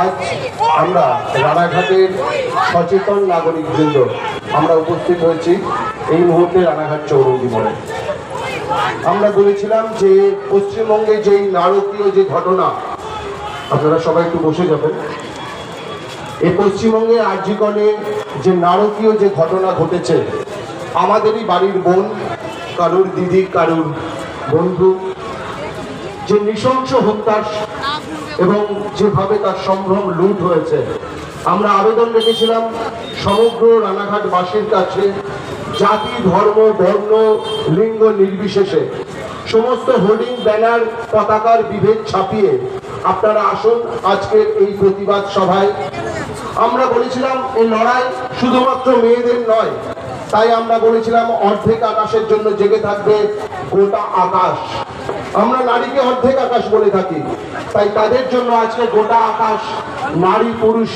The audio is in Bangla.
আজ আমরা রানাঘাটের সচেতন নাগরিকবৃন্দ আমরা উপস্থিত হয়েছি এই মুহূর্তে রানাঘাট চৌরঙ্গি মোড়ে। আমরা বলেছিলাম যে পশ্চিমবঙ্গে যেই নারকীয় যে ঘটনা, আপনারা সবাই একটু বসে যাবেন। এই পশ্চিমবঙ্গে আর্যিকণে যে নারকীয় যে ঘটনা ঘটেছে, আমাদেরই বাড়ির বোন, কারুর দিদি, কারুর বন্ধু যে নৃশংস হত্যার এবং যেভাবে তার সম্ভ্রম লুট হয়েছে। আমরা আবেদন রেখেছিলাম সমগ্র রানাঘাটবাসীর কাছে জাতি, ধর্ম, বর্ণ, লিঙ্গ নির্বিশেষে। সমস্ত হোর্ডিং, ব্যানার, পতাকার বিভেদ ছাপিয়ে আপনারা আসুন আজকের এই প্রতিবাদ সভায়। আমরা বলেছিলাম এই লড়াই শুধুমাত্র মেয়েদের নয়, তাই আমরা বলেছিলাম অর্ধেক আকাশের জন্য জেগে থাকবে গোটা আকাশ। আমরা নারীকে অর্ধেক আকাশ বলে থাকি। তাই তাদের জন্য আজকে গোটা আকাশ নারী পুরুষ